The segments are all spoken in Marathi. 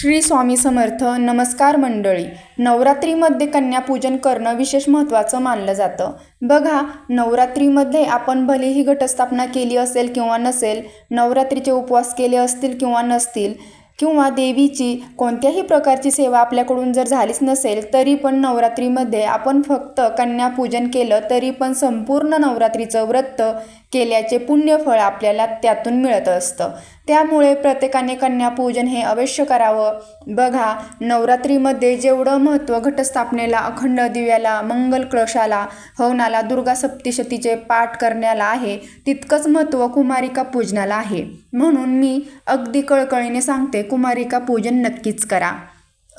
श्री स्वामी समर्थ नमस्कार मंडळी. नवरात्रीमध्ये कन्यापूजन करणं विशेष महत्त्वाचं मानलं जातं. बघा नवरात्रीमध्ये आपण भलेही घटस्थापना केली असेल किंवा नसेल नवरात्रीचे उपवास केले असतील किंवा नसतील किंवा देवीची कोणत्याही प्रकारची सेवा आपल्याकडून जर झालीच नसेल तरी पण नवरात्रीमध्ये आपण फक्त कन्यापूजन केलं तरी पण संपूर्ण नवरात्रीचं व्रत केल्याचे पुण्यफळ आपल्याला त्यातून मिळत असतं. त्यामुळे प्रत्येकाने कन्यापूजन हे अवश्य करावं. बघा नवरात्रीमध्ये जेवढं महत्त्व घटस्थापनेला अखंड दिव्याला मंगल कळशाला हवनाला दुर्गा सप्तशतीचे पाठ करण्याला आहे तितकंच महत्त्व कुमारिका पूजनाला आहे. म्हणून मी अगदी कळकळीने सांगते कुमारिका पूजन नक्कीच करा.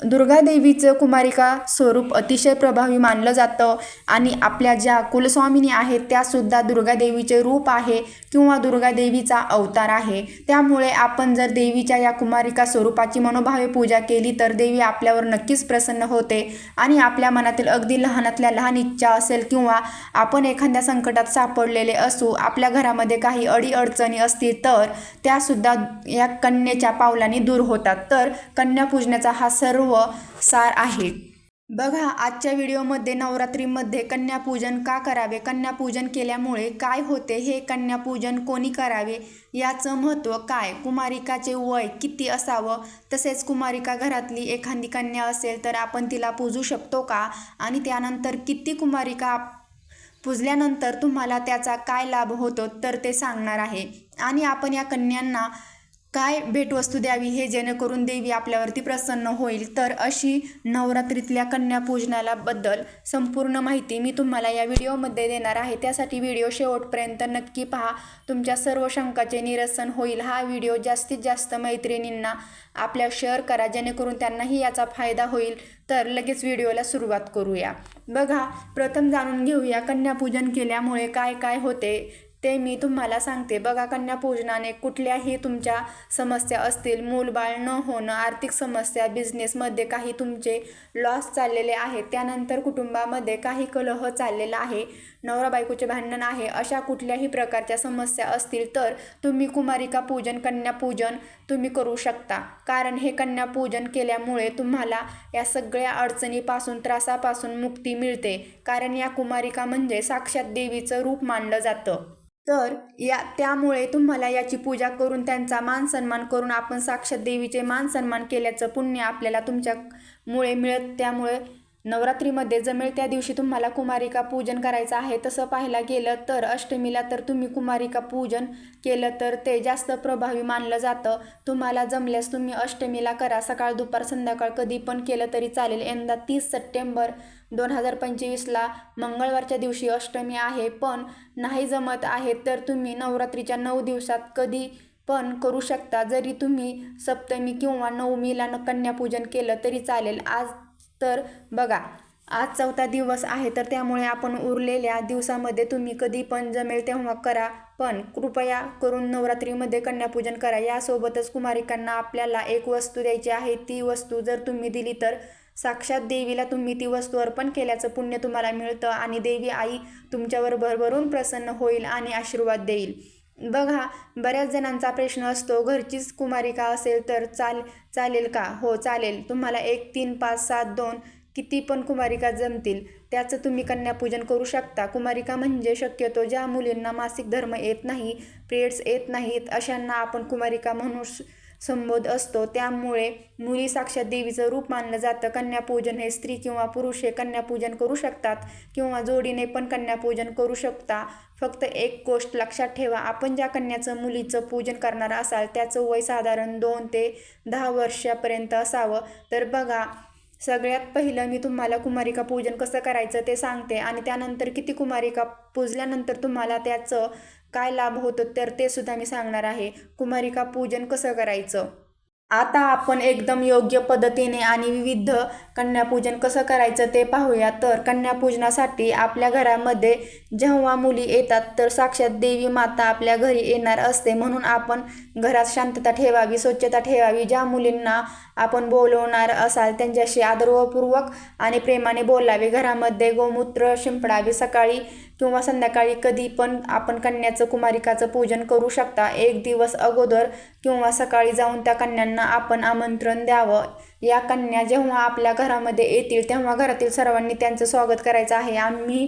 दुर्गादेवीचं कुमारिका स्वरूप अतिशय प्रभावी मानलं जातं आणि आपल्या ज्या कुलस्वामिनी आहेत त्यासुद्धा दुर्गादेवीचे रूप आहे किंवा दुर्गादेवीचा अवतार आहे. त्यामुळे आपण जर देवीच्या या कुमारिका स्वरूपाची मनोभावे पूजा केली तर देवी आपल्यावर नक्कीच प्रसन्न होते आणि आपल्या मनातील अगदी लहानातल्या लहान इच्छा असेल किंवा आपण एखाद्या संकटात सापडलेले असू आपल्या घरामध्ये काही अडीअडचणी असतील तर त्यासुद्धा या कन्येच्या पावलांनी दूर होतात. तर कन्यापूजनाचा हा सर्व सार आहे. बघा आजच्या व्हिडिओमध्ये नवरात्रीमध्ये कन्यापूजन का करावे? कन्यापूजन केल्यामुळे काय होते? हे कन्यापूजन कोणी करावे? याचं महत्त्व काय? कुमारिकाचे वय किती असावं? तसेच कुमारिका घरातली एखादी कन्या असेल तर आपण तिला पूजू शकतो का? आणि त्यानंतर किती कुमारिका पूजल्यानंतर तुम्हाला त्याचा काय लाभ होतो? तर ते सांगणार आहे. आणि आपण या कन्यांना काय भेटवस्तू द्यावी हे जेणेकरून देवी आपल्यावरती प्रसन्न होईल? तर अशी नवरात्रीतल्या कन्यापूजनाला बद्दल संपूर्ण माहिती मी तुम्हाला या व्हिडिओमध्ये देणार आहे. त्यासाठी व्हिडिओ शेवटपर्यंत नक्की पहा. तुमच्या सर्व शंकाचे निरसन होईल. हा व्हिडिओ जास्तीत जास्त मैत्रिणींना आपल्या शेअर करा जेणेकरून त्यांनाही याचा फायदा होईल. तर लगेच व्हिडिओला सुरुवात करूया. बघा प्रथम जाणून घेऊया कन्यापूजन केल्यामुळे काय काय होते? ते मी तुम्हाला सांगते. बघा कन्यापूजनाने कुठल्याही तुमच्या समस्या असतील मूलबाळ न होणं आर्थिक समस्या बिझनेसमध्ये काही तुमचे लॉस चाललेले आहेत त्यानंतर कुटुंबामध्ये काही कलह चाललेला आहे नवरा बायकोचे भांडण आहे अशा कुठल्याही प्रकारच्या समस्या असतील तर तुम्ही कुमारिका पूजन कन्यापूजन तुम्ही करू शकता. कारण हे कन्यापूजन केल्यामुळे तुम्हाला या सगळ्या अडचणीपासून त्रासापासून मुक्ती मिळते. कारण या कुमारिका म्हणजे साक्षात देवीचं रूप मानलं जातं. तर या त्यामुळे तुम्हाला याची पूजा करून त्यांचा मान सन्मान करून आपण साक्षात देवीचे मान सन्मान केल्याचं पुण्य आपल्याला तुमच्यामुळे मिळत. त्यामुळे नवरात्रीमध्ये जमेल त्या दिवशी तुम्हाला कुमारिका पूजन करायचं आहे. तसं पाहायला गेलं तर अष्टमीला तर तुम्ही कुमारिका पूजन केलं तर ते जास्त प्रभावी मानलं जातं. तुम्हाला जमल्यास तुम्ही अष्टमीला करा. सकाळ दुपार संध्याकाळ कधी पण केलं तरी चालेल. यंदा तीस सप्टेंबर दोन हजार पंचवीसला मंगळवारच्या दिवशी अष्टमी आहे पण नाही जमत आहे तर तुम्ही नवरात्रीच्या नऊ दिवसात कधी पण करू शकता. जरी तुम्ही सप्तमी किंवा नवमीला न कन्यापूजन केलं तरी चालेल. आज तर बघा आज चौथा दिवस आहे तर त्यामुळे आपण उरलेल्या दिवसामध्ये तुम्ही कधी पण जमेल तेव्हा करा. पण कृपया करून नवरात्रीमध्ये कन्यापूजन करा. यासोबतच कुमारिकांना आपल्याला एक वस्तू द्यायची आहे. ती वस्तू जर तुम्ही दिली तर साक्षात देवीला तुम्ही ती वस्तू अर्पण केल्याचं पुण्य तुम्हाला मिळतं आणि देवी आई तुमच्यावर भरभरून प्रसन्न होईल आणि आशीर्वाद देईल. बघा बऱ्याच जणांचा प्रश्न असतो घरचीच कुमारिका असेल तर चाल चालेल का? हो चालेल. तुम्हाला एक तीन पाच सात दोन किती पण कुमारिका जमतील त्याचं तुम्ही कन्यापूजन करू शकता. कुमारिका म्हणजे शक्यतो ज्या मुलींना मासिक धर्म येत नाही पिरियड्स येत नाहीत अशांना आपण कुमारिका म्हणू संबोध असतो. त्यामुळे मुली साक्षात देवीचं रूप मानलं जातं. कन्यापूजन हे स्त्री किंवा पुरुष हे कन्यापूजन करू शकतात किंवा जोडीने पण कन्यापूजन करू शकता. फक्त एक गोष्ट लक्षात ठेवा आपण ज्या कन्याचं मुलीचं पूजन करणार असाल त्याचं वय साधारण दोन ते दहा वर्षापर्यंत असावं. तर बघा सगळ्यात पहिलं मी तुम्हाला कुमारिका पूजन कसं करायचं ते सांगते आणि त्यानंतर किती कुमारिका पूजल्यानंतर तुम्हाला त्याचं काय लाभ होतो तर ते सुद्धा मी सांगणार आहे. कुमारिका पूजन कसं करायचं? आता आपण एकदम योग्य पद्धतीने आणि विविध कन्यापूजन कसं करायचं ते पाहूया. तर कन्यापूजनासाठी आपल्या घरामध्ये जेव्हा मुली येतात तर साक्षात देवी माता आपल्या घरी येणार असते. म्हणून आपण घरात शांतता ठेवावी स्वच्छता ठेवावी. ज्या मुलींना आपण बोलवणार असाल त्यांच्याशी आदरपूर्वक आणि प्रेमाने बोलावे. घरामध्ये गोमूत्र शिंपडावे. सकाळी किंवा संध्याकाळी कधी पण आपण कन्याचं कुमारिकाचं पूजन करू शकता. एक दिवस अगोदर किंवा सकाळी जाऊन त्या कन्यांना आपण आमंत्रण द्यावं. या कन्या जेव्हा आपल्या घरामध्ये येतील तेव्हा घरातील सर्वांनी त्यांचं स्वागत करायचं आहे. आम्ही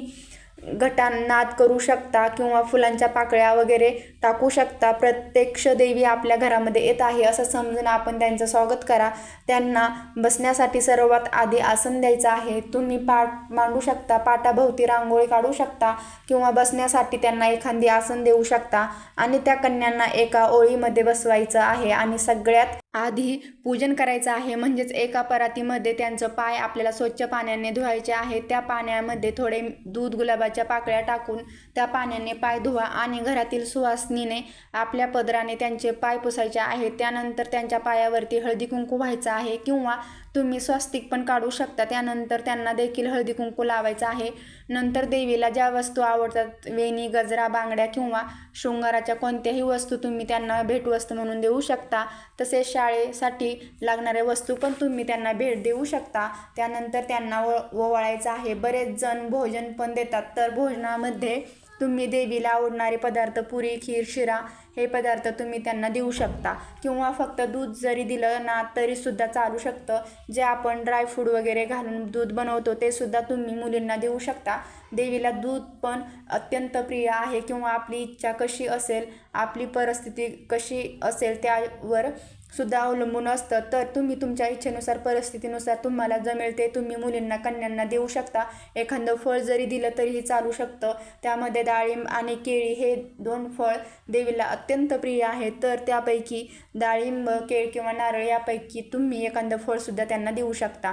घटांनाद करू शकता किंवा फुलांच्या पाकळ्या वगैरे टाकू शकता. प्रत्यक्ष देवी आपल्या घरामध्ये येत आहे असं समजून आपण त्यांचं स्वागत करा. त्यांना बसण्यासाठी सर्वात आधी आसन द्यायचं आहे. तुम्ही पाठ मांडू शकता पाटाभोवती रांगोळी काढू शकता किंवा बसण्यासाठी त्यांना एखादी आसन देऊ शकता. आणि त्या कन्यांना एका ओळीमध्ये बसवायचं आहे. आणि सगळ्यात आधी पूजन करायचं आहे. म्हणजेच एका परातीमध्ये त्यांचं पाय आपल्याला स्वच्छ पाण्याने धुवायचे आहे. त्या पाण्यामध्ये थोडे दूध गुलाबाच्या पाकळ्या टाकून त्या पाण्याने पाय धुवा आणि घरातील सुवासनीने आपल्या पदराने त्यांचे पाय पुसायचे आहे. त्यानंतर त्यांच्या पायावरती हळदी कुंकू व्हायचं आहे किंवा तुम्ही स्वस्तिक पण काढू शकता. त्यानंतर त्यांना देखील हळदी कुंकू लावायचं आहे. नंतर देवीला ज्या वस्तू आवडतात वेणी गजरा बांगड्या किंवा शृंगाराच्या कोणत्याही वस्तू तुम्ही त्यांना भेटवस्तू म्हणून देऊ शकता. तसेच शाळेसाठी लागणाऱ्या वस्तू पण तुम्ही त्यांना भेट देऊ शकता. त्यानंतर त्यांना व ओवाळायचं आहे. बरेच जण भोजन पण देतात. तर भोजनामध्ये तुम्ही देवीला आवडणारे पदार्थ पुरी खीर शिरा हे पदार्थ तुम्ही त्यांना देऊ शकता. किंवा फक्त दूध जरी दिलं ना तरीसुद्धा चालू शकतं. जे आपण ड्रायफ्रूट वगैरे घालून दूध बनवतो ते सुद्धा तुम्ही मुलींना देऊ शकता. देवीला दूध पण अत्यंत प्रिय आहे. किंवा आपली इच्छा कशी असेल आपली परिस्थिती कशी असेल त्यावर सुद्धा अवलंबून असतं. तर तुम्ही तुमच्या इच्छेनुसार परिस्थितीनुसार तुम्हाला जमेल ते तुम्ही मुलींना कन्यांना देऊ शकता. एखादं फळ जरी दिलं तरीही चालू शकतं. त्यामध्ये डाळिंब आणि केळी हे दोन फळ देवीला अत्यंत प्रिय आहे तर त्यापैकी डाळिंब केळ किंवा नारळ यापैकी तुम्ही एखादं फळसुद्धा त्यांना देऊ शकता.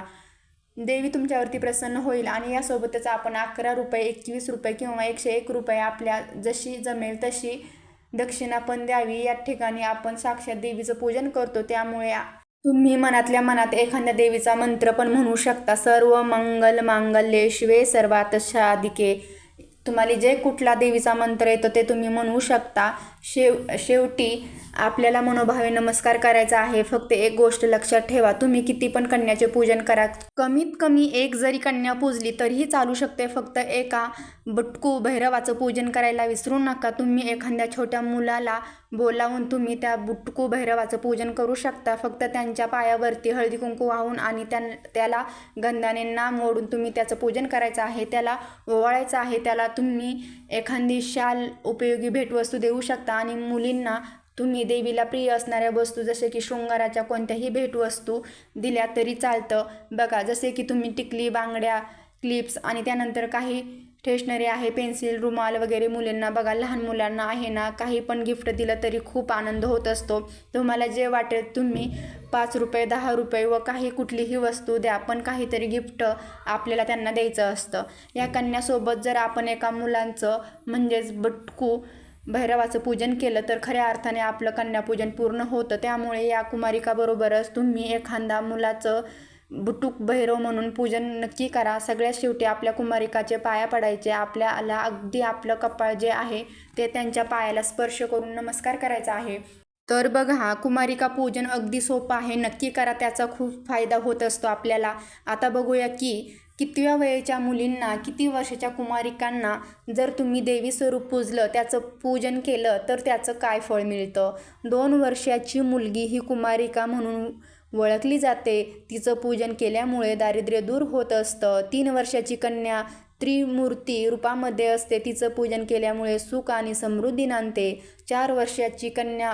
देवी तुमच्यावरती प्रसन्न होईल आणि यासोबतच आपण अकरा रुपये एकवीस रुपये किंवा एकशे एक रुपये आपल्या जशी जमेल तशी दक्षिणा पण द्यावी. या ठिकाणी आपण साक्षात देवीचं पूजन करतो. त्यामुळे तुम्ही मनातल्या मनात एखाद्या देवीचा मंत्र पण म्हणू शकता. सर्व मंगल मांगल्येश्वे सर्वात शादिके तुम्हाला जे कुठला देवीचा मंत्र येतो ते तुम्ही म्हणू शकता. शेव शेवटी आपल्याला मनोभावे नमस्कार करायचा आहे. फक्त एक गोष्ट लक्षात ठेवा. तुम्ही किती पण कन्याचे पूजन करा. कमीत कमी एक जरी कन्या पूजली तरीही चालू शकते. फक्त एका बटकू भैरवाचं पूजन करायला विसरू नका. तुम्ही एखाद्या छोट्या मुलाला बोलावून तुम्ही त्या बुटकू भैरवाचं पूजन करू शकता. फक्त त्यांच्या पायावरती हळदी कुंकू वाहून आणि त्या त्याला गंधाने नाम ओढून तुम्ही त्याचं पूजन करायचं आहे. त्याला ओवाळायचं आहे. त्याला तुम्ही एखादी शाल उपयोगी भेटवस्तू देऊ शकता आणि मुलींना तुम्ही देवीला प्रिय असणाऱ्या वस्तू जसे की शृंगाराच्या कोणत्याही भेटवस्तू दिल्या तरी चालतं. बघा जसे की तुम्ही टिकली बांगड्या क्लिप्स आणि त्यानंतर काही स्टेशनरी आहे पेन्सिल रुमाल वगैरे मुलींना बघा लहान मुलांना आहे ना काही पण गिफ्ट दिलं तरी खूप आनंद होत असतो. तुम्हाला जे वाटेल तुम्ही पाच रुपये दहा रुपये व काही कुठलीही वस्तू द्या पण काहीतरी गिफ्ट आपल्याला त्यांना द्यायचं असतं. या कन्यासोबत जर आपण एका मुलांचं म्हणजेच बटकू भैरवाचं पूजन केलं तर खऱ्या अर्थाने आपलं कन्यापूजन पूर्ण होतं. त्यामुळे या कुमारिकाबरोबरच तुम्ही एखादा मुलाचं बुटूक भैरव म्हणून पूजन नक्की करा. सगळ्यात शेवटी आपल्या कुमारिकाचे पाया पडायचे. आपल्याला अगदी आपलं कपाळ जे आहे ते त्यांच्या पायाला स्पर्श करून नमस्कार करायचा आहे. तर बघा कुमारिका पूजन अगदी सोपं आहे. नक्की करा त्याचा खूप फायदा होत असतो आपल्याला. आता बघूया की कितव्या वयाच्या मुलींना किती वर्षाच्या कुमारिकांना जर तुम्ही देवी स्वरूप पूजलं त्याचं पूजन केलं तर त्याचं काय फळ मिळतं? दोन वर्षाची मुलगी ही कुमारिका म्हणून ओळखली जाते. तिचं पूजन केल्यामुळे दारिद्र्य दूर होत असतं. तीन वर्षाची कन्या त्रिमूर्ती रूपामध्ये असते. तिचं पूजन केल्यामुळे सुख आणि समृद्धी नांदते. चार वर्षाची कन्या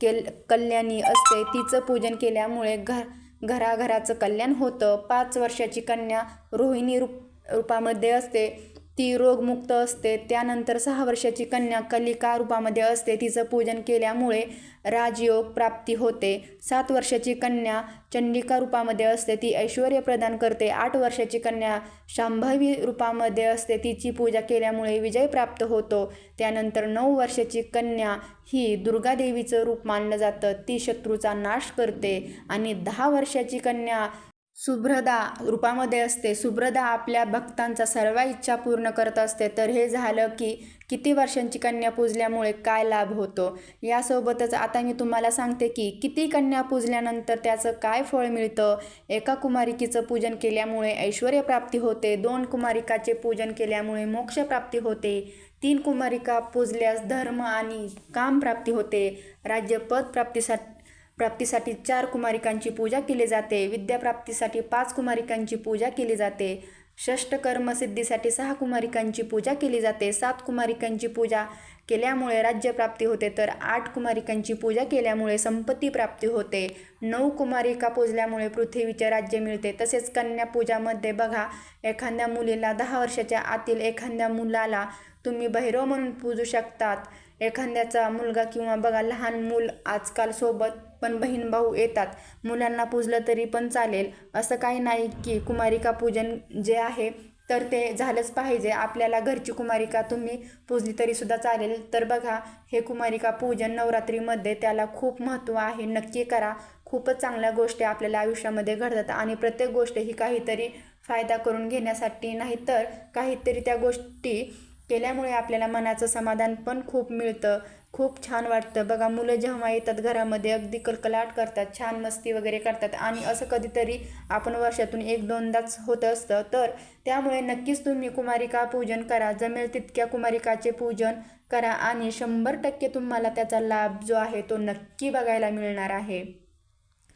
केल कल्याणी असते. तिचं पूजन केल्यामुळे घर घराघराचं कल्याण होतं. पाच वर्षाची कन्या रोहिणी रूप रूपामध्ये असते. ती रोगमुक्त असते. त्यानंतर सहा वर्षाची कन्या कलिका रूपामध्ये असते. तिचं पूजन केल्यामुळे राजयोग प्राप्ती होते. सात वर्षाची कन्या चंडिका रूपामध्ये असते. ती ऐश्वर प्रदान करते. आठ वर्षाची कन्या शांभवी रूपामध्ये असते. तिची पूजा केल्यामुळे विजय प्राप्त होतो. त्यानंतर नऊ वर्षाची कन्या ही दुर्गादेवीचं रूप मानलं जातं. ती शत्रूचा नाश करते. आणि दहा वर्षाची कन्या सुभ्रदा रूपामध्ये असते. सुभ्रदा आपल्या भक्तांचा सर्व इच्छा पूर्ण करत असते. तर हे झालं की किती वर्षांची कन्या पूजल्यामुळे काय लाभ होतो? यासोबतच आता मी तुम्हाला सांगते की किती कन्या पूजल्यानंतर त्याचं काय फळ मिळतं? एका कुमारिकेचं पूजन केल्यामुळे ऐश्वर्यप्राप्ती होते. दोन कुमारिकाचे पूजन केल्यामुळे मोक्षप्राप्ती होते. तीन कुमारिका पूजल्यास धर्म आणि काम प्राप्ती होते. राज्यपद प्राप्तीसाठी प्राप्तीसाठी चार कुमारिकांची पूजा केली जाते. विद्याप्राप्तीसाठी पाच कुमारिकांची पूजा केली जाते. षष्टकर्म सिद्धीसाठी सहा कुमारिकांची पूजा केली जाते. सात कुमारिकांची पूजा केल्यामुळे राज्यप्राप्ती होते तर आठ कुमारिकांची पूजा केल्यामुळे संपत्ती प्राप्ती होते. नऊ कुमारिका पूजल्यामुळे पृथ्वीचे राज्य मिळते. तसेच कन्या पूजामध्ये बघा एखाद्या मुलीला दहा वर्षाच्या आतील एखाद्या मुलाला तुम्ही भैरव म्हणून पूजू शकतात. एखाद्याचा मुलगा किंवा बघा लहान मूल आजकाल सोबत पण बहीण भाऊ येतात. मुलांना पूजलं तरी पण चालेल. असं काही नाही की कुमारिका पूजन जे आहे तर ते झालंच पाहिजे. आपल्याला घरची कुमारिका तुम्ही पूजली तरीसुद्धा चालेल. तर बघा हे कुमारिका पूजन नवरात्रीमध्ये त्याला खूप महत्त्व आहे. नक्की करा. खूपच चांगल्या गोष्टी आपल्याला आयुष्यामध्ये घडतात आणि प्रत्येक गोष्ट ही काहीतरी फायदा करून घेण्यासाठी. नाही तर काहीतरी त्या गोष्टी केल्यामुळे आपल्याला मनाचं समाधान पण खूप मिळतं. खूप छान वाटतं. बघा मुलं जेव्हा येतात घरामध्ये अगदी कलकलाट करतात छान मस्ती वगैरे करतात आणि असं कधीतरी आपण वर्षातून एक दोनदाच होत असतं तर त्यामुळे नक्कीच तुम्ही कुमारिका पूजन करा. जमेल तितक्या कुमारिकाचे पूजन करा आणि शंभर टक्के तुम्हाला त्याचा लाभ जो आहे तो नक्की बघायला मिळणार आहे.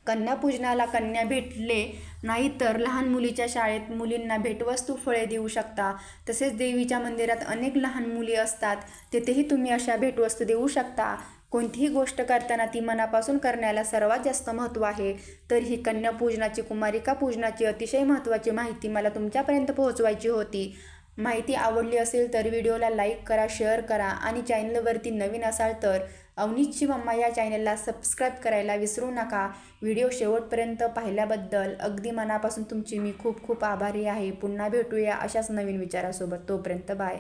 कन्यापूजनाला कन्या भेटले नाही तर लहान मुलीच्या शाळेत मुलींना भेटवस्तू फळे देऊ शकता. तसेच देवीच्या मंदिरात अनेक लहान मुली असतात. तेथेही तुम्ही अशा भेटवस्तू देऊ शकता. कोणतीही गोष्ट करताना ती मनापासून करण्याला सर्वात जास्त महत्त्व आहे. तर ही कन्यापूजनाची कुमारिका पूजनाची अतिशय महत्त्वाची माहिती मला तुमच्यापर्यंत पोहोचवायची होती. माहिती आवडली असेल तर व्हिडिओला लाईक करा शेअर करा आणि चॅनलवरती नवीन असाल तर अवनीतची मम्मा या चॅनलला सबस्क्राईब करायला विसरू नका. व्हिडिओ शेवटपर्यंत पाहिल्याबद्दल अगदी मनापासून तुमची मी खूप खूप आभारी आहे. पुन्हा भेटूया अशाच नवीन विचारासोबत. तोपर्यंत बाय.